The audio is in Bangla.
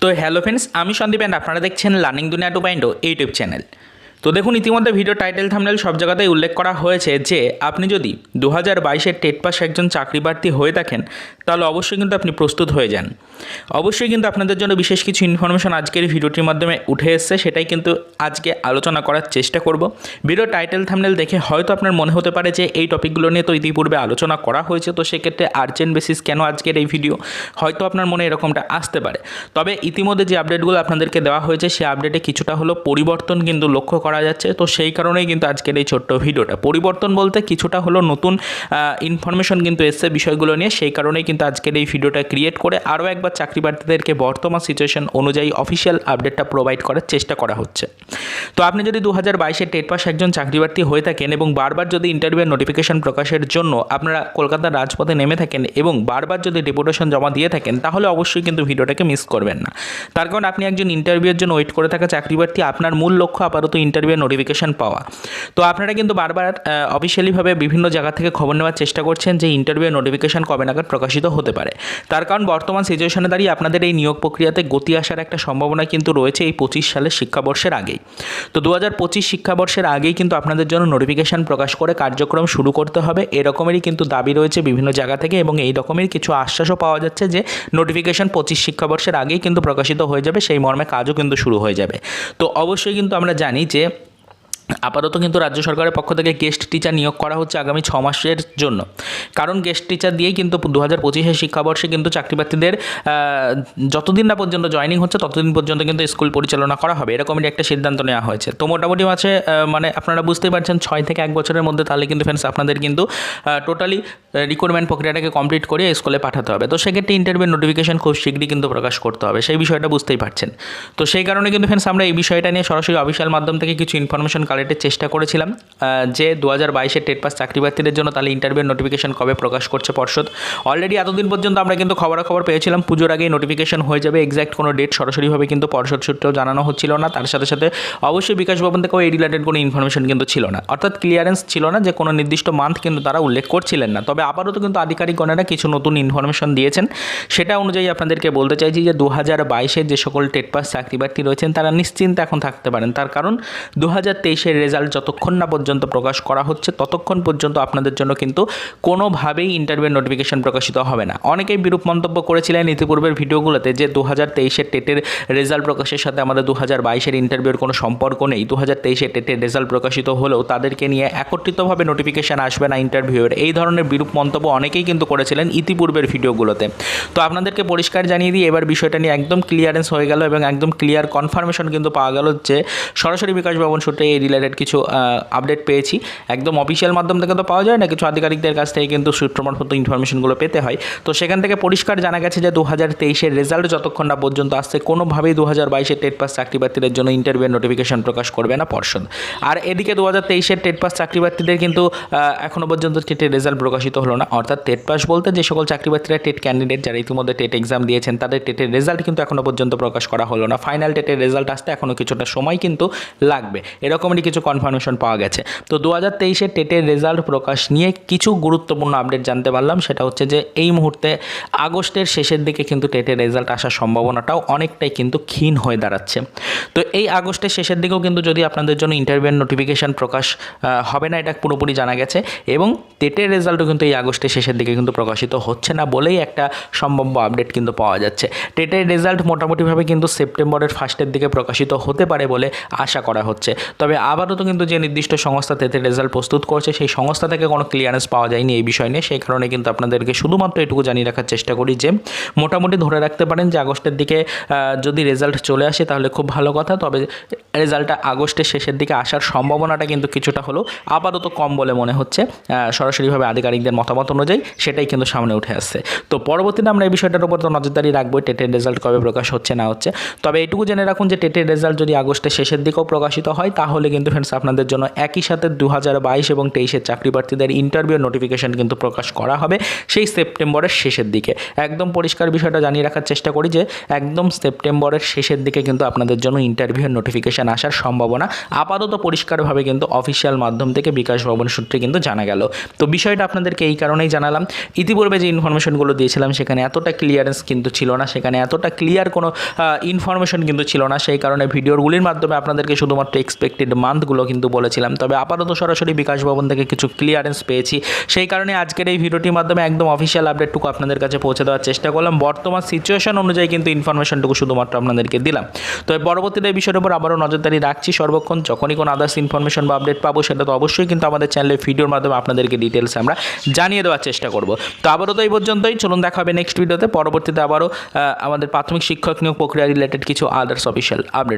তো হ্যালো ফ্রেন্ডস আমি সন্দীপ অ্যান্ড আপনারা দেখছেন লার্নিং দুনিয়া টু পয়েন্ট ইউটিউব চ্যানেল। তো দেখুন, ইতিমধ্যে ভিডিও টাইটেল থামনেল সব জায়গাতেই উল্লেখ করা হয়েছে যে, আপনি যদি দু হাজার বাইশের টেট পাস একজন চাকরি প্রার্থী হয়ে থাকেন, তাহলে অবশ্যই কিন্তু আপনি প্রস্তুত হয়ে যান। অবশ্যই কিন্তু আপনাদের জন্য বিশেষ কিছু ইনফরমেশন আজকের ভিডিওটির মাধ্যমে উঠে এসছে, সেটাই কিন্তু আজকে আলোচনা করার চেষ্টা করব। ভিডিও টাইটেল থামনেল দেখে হয়তো আপনার মনে হতে পারে যে, এই টপিকগুলো নিয়ে তো ইতিপূর্বে আলোচনা করা হয়েছে, তো সেক্ষেত্রে আর্জেন্ট বেসিস কেন আজকের এই ভিডিও হয়তো আপনার মনে এরকমটা আসতে পারে। তবে ইতিমধ্যে যে আপডেটগুলো আপনাদেরকে দেওয়া হয়েছে সেই আপডেটে কিছুটা হলো পরিবর্তন কিন্তু লক্ষ্য যাচ্ছে। তো সেই কারণেই কিন্তু আজকের এই ছোট্ট ভিডিওটা। পরিবর্তন বলতে কিছুটা হলো নতুন ইনফরমেশন কিন্তু এসছে বিষয়গুলো নিয়ে। সেই কারণেই কিন্তু আজকের এই ভিডিওটা ক্রিয়েট করে আরও একবার চাকরি প্রার্থীদেরকে বর্তমান সিচুয়েশন অনুযায়ী অফিসিয়াল আপডেটটা প্রোভাইড করার চেষ্টা করা হচ্ছে। তো আপনি যদি দু হাজার বাইশের টেট পাস একজন চাকরি প্রার্থী হয়ে থাকেন এবং বারবার যদি ইন্টারভিউয়ের নোটিফিকেশন প্রকাশের জন্য আপনারা কলকাতার রাজপথে নেমে থাকেন এবং বারবার যদি ডেপুটেশন জমা দিয়ে থাকেন, তাহলে অবশ্যই কিন্তু ভিডিওটাকে মিস করবেন না। তার কারণ আপনি একজন ইন্টারভিউয়ের জন্য ওয়েট করে থাকা চাকরি প্রার্থী, আপনার মূল লক্ষ্য আপাতত ইন্টারভিউয়ের নোটিফিকেশন পাওয়া তো আপনারা কিন্তু বারবার অফিসিয়ালিভাবে বিভিন্ন জায়গা থেকে খবর নেওয়ার চেষ্টা করছেন যে ইন্টারভিউয়ের নোটিফিকেশন কবে নাগাদ প্রকাশিত হতে পারে। তার কারণ বর্তমান সিচুয়েশনে দাঁড়িয়ে আপনাদের এই নিয়োগ প্রক্রিয়াতে গতি আসার একটা সম্ভাবনা কিন্তু রয়েছে এই পঁচিশ সালের শিক্ষাবর্ষের আগেই। তো দু হাজার পঁচিশ শিক্ষাবর্ষের আগেই কিন্তু আপনাদের জন্য নোটিফিকেশন প্রকাশ করে কার্যক্রম শুরু করতে হবে। এরকমেরই কিন্তু দাবি রয়েছে বিভিন্ন জায়গা থেকে এবং এই রকমের কিছু আশ্বাসও পাওয়া যাচ্ছে যে নোটিফিকেশন পঁচিশ শিক্ষাবর্ষের আগেই কিন্তু প্রকাশিত হয়ে যাবে, সেই মর্মে কাজও কিন্তু শুরু হয়ে যাবে। তো অবশ্যই কিন্তু আমরা জানি যে আপাতত কিন্তু রাজ্য সরকারের পক্ষ থেকে গেস্ট টিচার নিয়োগ করা হচ্ছে আগামী ছ মাসের জন্য। কারণ গেস্ট টিচার দিয়েই কিন্তু দু হাজার পঁচিশের শিক্ষাবর্ষে কিন্তু চাকরি প্রার্থীদের যতদিন না পর্যন্ত জয়নিং হচ্ছে, ততদিন পর্যন্ত কিন্তু স্কুল পরিচালনা করা হবে। এরকমই একটা সিদ্ধান্ত নেওয়া হয়েছে। তো মোটামুটি আছে মানে আপনারা বুঝতেই পারছেন, ছয় থেকে এক বছরের মধ্যে তাহলে কিন্তু ফ্রেন্ডস আপনাদের কিন্তু টোটালি রিক্রুটমেন্ট প্রক্রিয়াটাকে কমপ্লিট করে স্কুলে পাঠাতে হবে। তো সেক্ষেত্রে ইন্টারভিউ নোটিফিকেশন খুব শীঘ্রই কিন্তু প্রকাশ করতে হবে। সেই বিষয়টা বুঝতেই পারছেন। তো সেই কারণে কিন্তু ফ্রেন্ডস আমরা এই বিষয়টা নিয়ে সরাসরি অফিসিয়াল মাধ্যম থেকে কিছু ইনফরমেশন কালেক্টের চেষ্টা করেছিলাম। যে দু হাজার বাইশের টেট পাস চাকরি প্রার্থীদের জন্য তাহলে ইন্টারভিউ নোটিফিকেশন কবে প্রকাশ করছে পর্ষদ? অলরেডি এতদিন পর্যন্ত আমরা কিন্তু খবরাখবর পেয়েছিলাম। পুজোর আগেই নোটিফিকেশন হয়ে যাবে। এক্স্যাক্ট কোনো ডেট সরাসরিভাবে কিন্তু পর্ষদ সূত্রেও জানানো হচ্ছিল না। তার সাথে সাথে অবশ্যই বিকাশ ভবন থেকেও এই রিলেটেড কোনো ইনফরমেশন কিন্তু ছিল না। অর্থাৎ ক্লিয়ারেন্স ছিল না যে কোনো নির্দিষ্ট মান্থ কিন্তু তারা উল্লেখ করছিলেন না। তবে আপাতত কিন্তু আধিকারিকগণেরা কিছু নতুন ইনফরমেশন দিয়েছেন। সেটা অনুযায়ী আপনাদেরকে বলতে চাইছি যে দু হাজার বাইশের যে সকল টেট পাস চাকরি প্রার্থী রয়েছেন, তারা নিশ্চিন্তে এখন থাকতে পারেন। তার কারণ দু হাজার তেইশের রেজাল্ট যতক্ষণ না পর্যন্ত প্রকাশ করা হচ্ছে, ততক্ষণ পর্যন্ত আপনাদের জন্য কিন্তু কোনোভাবেই ইন্টারভিউ নোটিফিকেশন প্রকাশিত হবে না। অনেকেই বিরূপ মন্তব্য করেছিলেন ইতিপূর্বের ভিডিওগুলোতে যে দু হাজার তেইশের টেটের রেজাল্ট প্রকাশের সাথে আমাদের দু হাজার বাইশের ইন্টারভিউর কোনো সম্পর্ক নেই। দু হাজার তেইশের টেটের রেজাল্ট প্রকাশিত হলেও তাদেরকে নিয়ে একত্রিতভাবে নোটিফিকেশান আসবে না ইন্টারভিউয়ের এই ধরনের বিরূপ মন্তব্য অনেকেই কিন্তু করেছিলেন ইতিপূর্বের ভিডিওগুলোতে। তো আপনাদেরকে পরিষ্কার জানিয়ে দিই, এবার বিষয়টা নিয়ে একদম ক্লিয়ারেন্স হয়ে গেল এবং একদম ক্লিয়ার কনফার্মেশন কিন্তু পাওয়া গেল যে সরাসরি বিকাশ ভবন সূত্রে এই রিলেটেড কিছু আপডেট পেয়েছি। একদম অফিসিয়াল মাধ্যম থেকে তো পাওয়া যায় না, কিছু আধিকারিকদের কাছ থেকে কিন্তু সূত্রমারফত ইনফরমেশনগুলো পেতে হয়। তো সেখান থেকে পরিষ্কার জানা গেছে যে দু হাজার তেইশের রেজাল্ট যতক্ষণ না পর্যন্ত আসছে, কোনোভাবেই দু হাজার বাইশের টেট পাস চাকরি প্রার্থীদের জন্য ইন্টারভিউ নোটিফিকেশন প্রকাশ করবে না পর্ষদ। আর এদিকে দু হাজার তেইশের টেট পাস চাকরি প্রার্থীদের কিন্তু এখনও পর্যন্ত টেটের রেজাল্ট প্রকাশিত হলো না। অর্থাৎ টেট পাস বলতে যে সকল চাকরি প্রার্থীরা টেট ক্যান্ডিডেট যারা ইতিমধ্যে টেট এক্সাম দিয়েছেন, তাদের টেটের রেজাল্ট কিন্তু এখনও পর্যন্ত প্রকাশ করা হলো না। ফাইনাল টেটের রেজাল্ট আসতে এখনও কিছুটা সময় কিন্তু লাগবে। এরকমই কিছু কনফার্মেশন পাওয়া গেছে। তো দু হাজার তেইশে টেটের রেজাল্ট প্রকাশ নিয়ে কিছু গুরুত্বপূর্ণ আপডেট জানতে পারলাম। সেটা হচ্ছে যে এই মুহূর্তে আগস্টের শেষের দিকে কিন্তু টেটের রেজাল্ট আসার সম্ভাবনাটাও অনেকটাই কিন্তু ক্ষীণ হয়ে দাঁড়াচ্ছে। তো এই আগস্টের শেষের দিকেও কিন্তু যদি আপনাদের জন্য ইন্টারভিউ নোটিফিকেশান প্রকাশ হবে না, এটা পুরোপুরি জানা গেছে। এবং টেটের রেজাল্টও কিন্তু এই আগস্টের শেষের দিকে কিন্তু প্রকাশিত হচ্ছে না বলেই একটা সম্ভাব্য আপডেট কিন্তু পাওয়া যাচ্ছে। টেটের রেজাল্ট মোটামুটিভাবে কিন্তু সেপ্টেম্বরের ফার্স্টের দিকে প্রকাশিত হতে পারে বলে আশা করা হচ্ছে। তবে আবারও কিন্তু যে নির্দিষ্ট সংস্থা টেটের রেজাল্ট প্রস্তুত করছে, সেই সংস্থা থেকে কোনো ক্লিয়ারেন্স পাওয়া যায়নি এই বিষয় নিয়ে। সেই কারণে কিন্তু আপনাদেরকে শুধুমাত্র এটুকু জানিয়ে রাখার চেষ্টা করি যে, মোটামুটি ধরে রাখতে পারেন যে আগস্টের দিকে যদি রেজাল্ট চলে আসে তাহলে খুব ভালো কথা। তবে রেজাল্টটা আগস্টের শেষের দিকে আসার সম্ভাবনাটা কিন্তু কিছুটা হলেও আপাতত কম বলে মনে হচ্ছে। সরাসরিভাবে আধিকারিকদের মতামত অনুযায়ী সেটাই কিন্তু সামনে উঠে আসছে। তো পরবর্তীতে আমরা এই বিষয়টার উপর তো নজরদারি রাখব, টেটের রেজাল্ট কবে প্রকাশ হচ্ছে না হচ্ছে। তবে এটুকু জেনে রাখুন যে টেটের রেজাল্ট যদি আগস্টের শেষের দিকেও প্রকাশিত হয়, তাহলে কিন্তু ফ্রেন্ডস আপনাদের জন্য একই সাথে দু হাজার বাইশ এবং তেইশের চাকরি প্রার্থীদের ইন্টারভিউ নোটিফিকেশন কিন্তু প্রকাশ করা হবে সেই সেপ্টেম্বরের শেষের দিকে। একদম পরিষ্কার বিষয়টা জানিয়ে রাখার চেষ্টা করি যে, একদম সেপ্টেম্বরের শেষের দিকে কিন্তু আপনাদের জন্য ইন্টারভিউর নোটিফিকেশান আসার সম্ভাবনা আপাতত পরিষ্কারভাবে কিন্তু অফিসিয়াল মাধ্যম থেকে বিকাশ ভবন সূত্রে কিন্তু জানা গেল। তো বিষয়টা আপনাদেরকে এই কারণেই জানালাম। ইতিপূর্বে যে ইনফরমেশনগুলো দিয়েছিলাম, সেখানে এতটা ক্লিয়ারেন্স কিন্তু ছিল না, সেখানে এতটা ক্লিয়ার কোনো ইনফরমেশন কিন্তু ছিল না, সেই কারণে ভিডিওগুলির মাধ্যমে আপনাদেরকে শুধুমাত্র এক্সপেক্টেড মান্থগুলো কিন্তু বলেছিলাম। তবে আপাতত সরাসরি বিকাশ ভবন থেকে কিছু ক্লিয়ারেন্স পেয়েছি। সেই কারণে আজকের এই ভিডিওটির মাধ্যমে একদম অফিসিয়াল আপডেটটুকু আপনাদের কাছে পৌঁছে দেওয়ার চেষ্টা করলাম। বর্তমান সিচুয়েশন অনুযায়ী কিন্তু ইনফরমেশনটুকু শুধুমাত্র আপনাদেরকে দিলাম। তো পরবর্তীতে এই বিষয়ের উপর আবারও নজরদারি রাখছি সর্বক্ষণ। যখনই কোনো আদার্স ইনফরমেশন বা আপডেট পাবো, সেটা তো অবশ্যই কিন্তু আমাদের চ্যানেলে ভিডিওর মাধ্যমে আপনাদেরকে ডিটেলস আমরা জানিয়ে দেওয়ার চেষ্টা করব। তো আবারও তো এই পর্যন্তই। চলুন দেখা হবে নেক্সট ভিডিওতে পরবর্তীতে আবারও আমাদের প্রাথমিক শিক্ষক নিয়োগ প্রক্রিয়া রিলেটেড কিছু আদার্স অফিসিয়াল আপডেট